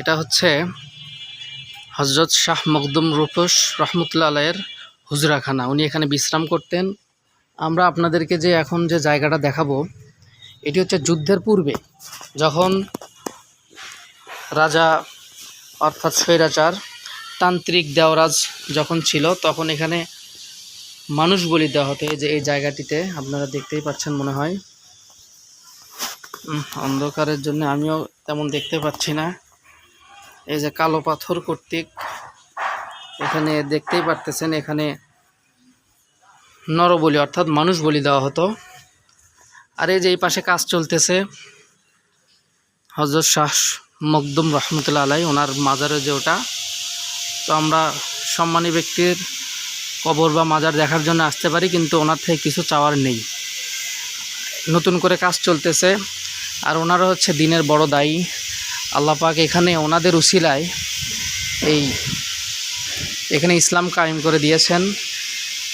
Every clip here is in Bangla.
এটা হচ্ছে হজরত শাহ মকদুম রূপস রহমতুল্লা আলাইয়ের হুজরাখানা। উনি এখানে বিশ্রাম করতেন। আমরা আপনাদেরকে যে এখন যে জায়গাটা দেখাবো, এটি হচ্ছে যুদ্ধের পূর্বে যখন রাজা অর্থাৎ স্বৈরাচার তান্ত্রিক দেওরাজ যখন ছিল, তখন এখানে মানুষ বলি দেওয়া হতো। যে এই জায়গাটিতে আপনারা দেখতেই পাচ্ছেন মনে হয়। অন্ধকারের জন্য আমিও তেমন দেখতে পাচ্ছি না। এই যে কালো পাথর কর্তৃক এখানে দেখতেই পারতেছেন, এখানে নরবলি অর্থাৎ মানুষ বলি দেওয়া হতো। আর এই যে এই পাশে কাজ চলতেছে হজরত শাহ মকদুম রহমতুল্লা আলাই, ওনার মাজারে যে ওটা। তো আমরা সম্মানী ব্যক্তির কবর বা মাজার দেখার জন্য আসতে পারি, কিন্তু ওনার থেকে কিছু চাওয়ার নেই। নতুন করে কাজ চলতেছে, আর ওনারা হচ্ছে দিনের বড় দায়ী। আল্লাহ পাক এখানে ওনাদের উসিলায় এই এখানে ইসলাম কায়েম করে দিয়েছেন।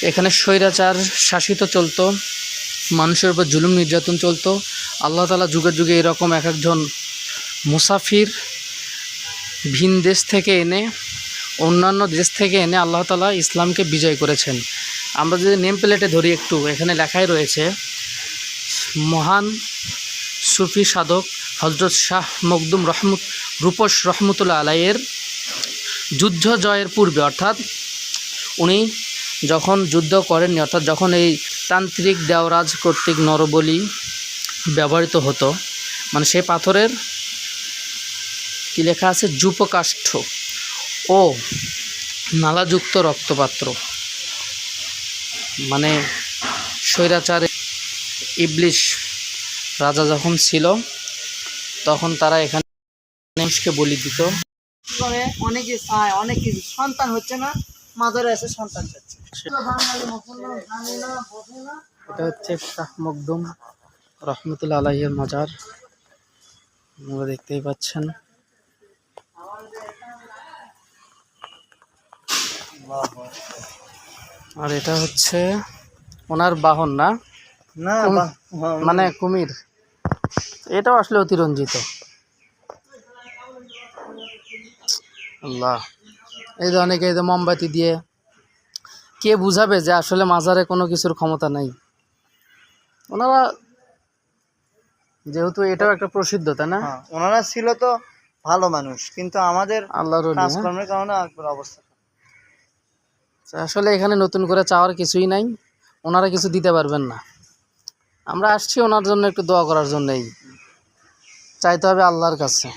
এখানে স্বৈরাচার শাসিত চলতো, মানুষের উপর জুলুম নির্যাতন চলতো। আল্লাহ তালা যুগে যুগে এরকম এক একজন মুসাফির ভিন দেশ থেকে এনে, অন্যান্য দেশ থেকে এনে আল্লাহ তালা ইসলামকে বিজয় করেছেন। আমরা যদি নেম প্লেটে ধরি একটু, এখানে লেখাই রয়েছে, মহান সুফি সাধক হজরত শাহ মকদুম রহমত, রূপস রহমতুল্লা আলাইয়ের যুদ্ধ জয়ের পূর্বে, অর্থাৎ উনি যখন যুদ্ধ করেননি, অর্থাৎ যখন এই তান্ত্রিক দেওরাজ কর্তৃক নরবলি ব্যবহৃত হতো মানে সেই পাথরের কী লেখা আছে? যুপকাষ্ঠ ও নালাযুক্ত রক্তপাত্র। মানে স্বৈরাচারে ইবলিশ রাজা যখন ছিল তখন তারা এখানে মানুষকে বলি দিত। করে অনেকে চায় অনেক কিছু সন্তান হচ্ছে না মাদারে এসে সন্তান চাচ্ছে। এটা হচ্ছে শাহ মকদুম রহমতুল্লা আলাইয়ের মাজার। আপনারা দেখতেই পাচ্ছেন। আর এটা হচ্ছে ওনার বাহন না? মানে কুমির। এটাও আসলে অতিরঞ্জিত। আল্লাহ। এই যে অনেকে এই যে মোমবাতি দিয়ে কে বুঝাবে যে আসলে মাজারে কোনো কিছুর ক্ষমতা নাই? ওনারা যেহেতু এটাও একটা প্রসিদ্ধ তাই না? হ্যাঁ, ওনারা ছিল তো ভালো মানুষ কিন্তু আমাদের আল্লাহর হ্যাঁ? কাজকর্মের কারণে অবস্থা আসলে এখানে নতুন করে চাওয়ার কিছুই নাই। ওনারা কিছু দিতে পারবেন না। আমরা আসছি ওনার জন্য একটু দোয়া করার জন্যই। চাইতে হবে আল্লাহর কাছে।